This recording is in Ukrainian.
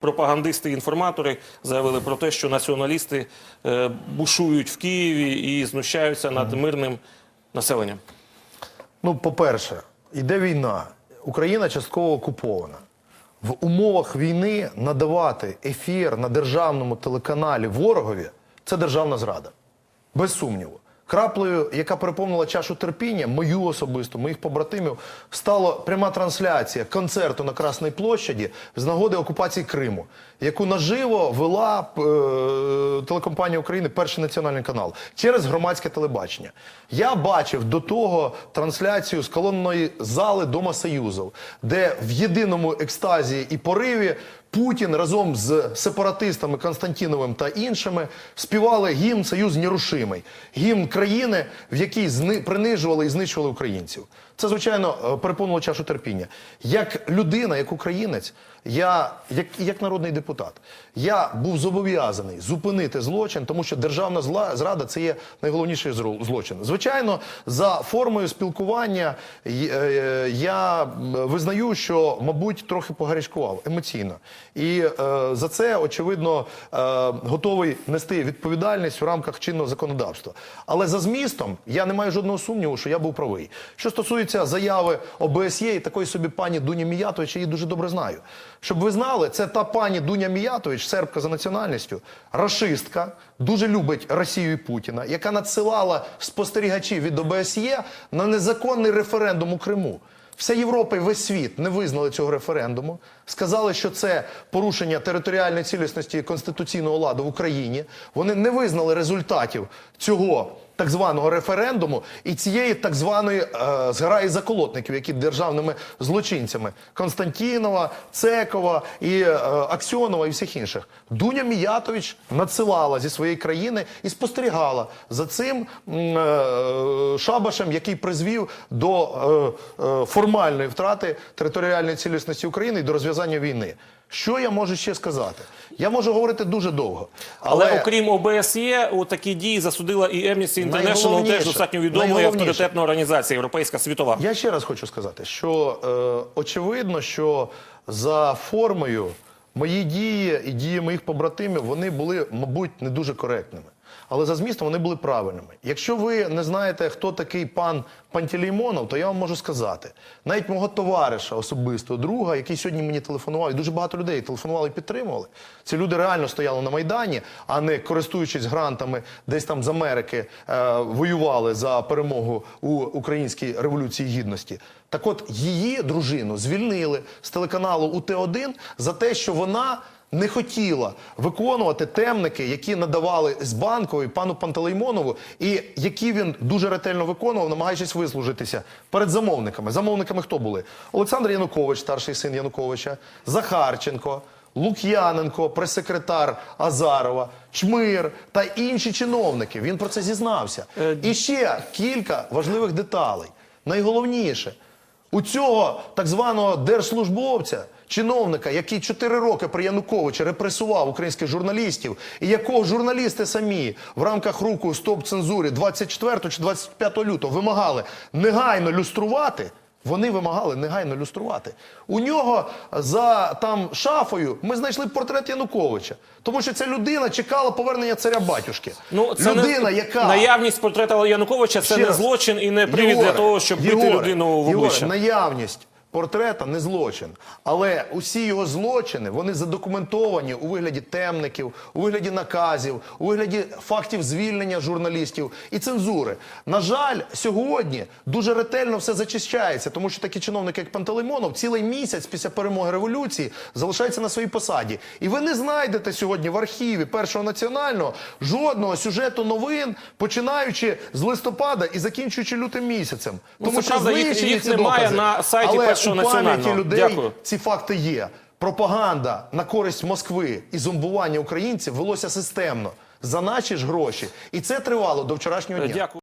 Пропагандисти і інформатори заявили про те, що націоналісти е, бушують в Києві і знущаються над мирним населенням. Ну, по-перше, йде війна. Україна частково окупована. В умовах війни надавати ефір на державному телеканалі ворогові це державна зрада. Без сумніву. Краплею, яка переповнила чашу терпіння, мою особисто, моїх побратимів, стала пряма трансляція концерту на Красній площаді з нагоди окупації Криму, яку наживо вела е, телекомпанія України Перший національний канал через громадське телебачення. Я бачив до того трансляцію з колонної зали Дома Союзів, де в єдиному екстазі і пориві Путін разом з сепаратистами Константіновим та іншими співали гімн Союз нерушимий, гімн країни, в якій зни... принижували і знищували українців. Це, звичайно, е, переповнило чашу терпіння. Як людина, як українець, я, як, як народний депутат, я був зобов'язаний зупинити злочин, тому що державна зла, зрада це є найголовніший злочин. Звичайно, за формою спілкування е, я визнаю, що, мабуть, трохи погарячкував емоційно. І е, за це, очевидно, е, готовий нести відповідальність в рамках чинного законодавства. Але за змістом я не маю жодного сумніву, що я був правий. Що стосується заяви ОБСЄ і такої собі пані Дуні Міятович, я її дуже добре знаю. Щоб ви знали, це та пані Дуня Міятович, сербка за національністю, рашистка, дуже любить Росію і Путіна, яка надсилала спостерігачів від ОБСЄ на незаконний референдум у Криму. Вся Європа і весь світ не визнали цього референдуму. Сказали, що це порушення територіальної цілісності і конституційного ладу в Україні. Вони не визнали результатів цього так званого референдуму і цієї так званої е, зграї заколотників, які державними злочинцями Константінова, Цекова і е, Аксьонова і всіх інших. Дуня Міятович надсилала зі своєї країни і спостерігала за цим е, шабашем, який призвів до е, е, формальної втрати територіальної цілісності України і до розв'язання війни. Що я можу ще сказати? Я можу говорити дуже довго, Але, окрім ОБСЄ, такі дії засудила і Amnesty International, теж достатньо відомої авторитетної організації організація, європейська світова. Я ще раз хочу сказати, що е, очевидно, що за формою мої дії і дії моїх побратимів вони були, мабуть, не дуже коректними. Але за змістом вони були правильними. Якщо ви не знаєте, хто такий пан Пантелеймонов, то я вам можу сказати. Навіть мого товариша, особистого друга, який сьогодні мені телефонував, і дуже багато людей телефонували і підтримували. Ці люди реально стояли на Майдані, а не користуючись грантами десь там з Америки, е, воювали за перемогу у українській революції гідності. Так от її дружину звільнили з телеканалу УТ1 за те, що вона не хотіла виконувати темники, які надавали з банкової пану Пантелеймонову, і які він дуже ретельно виконував, намагаючись вислужитися перед замовниками. Замовниками хто були? Олександр Янукович, старший син Януковича, Захарченко. Лук'яненко, прес-секретар Азарова, Чмир та інші чиновники. Він про це зізнався. І ще кілька важливих деталей. Найголовніше, у цього так званого держслужбовця, чиновника, який 4 роки при Януковичі репресував українських журналістів, і якого журналісти самі в рамках руху стоп цензурі 24 чи 25 лютого вимагали негайно люструвати. Вони вимагали негайно люструвати. У нього за там шафою ми знайшли портрет Януковича, тому що ця людина чекала повернення царя батюшки. Ну, це людина, не, яка наявність портрета Януковича це Ще не раз. злочин і не привід для того, щоб бити людину в Єгоре, наявність портрета не злочин. Але усі його злочини вони задокументовані у вигляді темників, у вигляді наказів, у вигляді фактів звільнення журналістів і цензури. На жаль, сьогодні дуже ретельно все зачищається, тому що такі чиновники, як Пантелеймонов, цілий місяць після перемоги революції залишаються на своїй посаді. І ви не знайдете сьогодні в архіві першого національного жодного сюжету новин, починаючи з листопада і закінчуючи лютим місяцем. Ну, це правда, їх- їх немає на сайті Але Першого у пам'яті людей Дякую. ці факти є. Пропаганда на користь Москви і зомбування українців велося системно за наші ж гроші, і це тривало до вчорашнього дня. Дякую.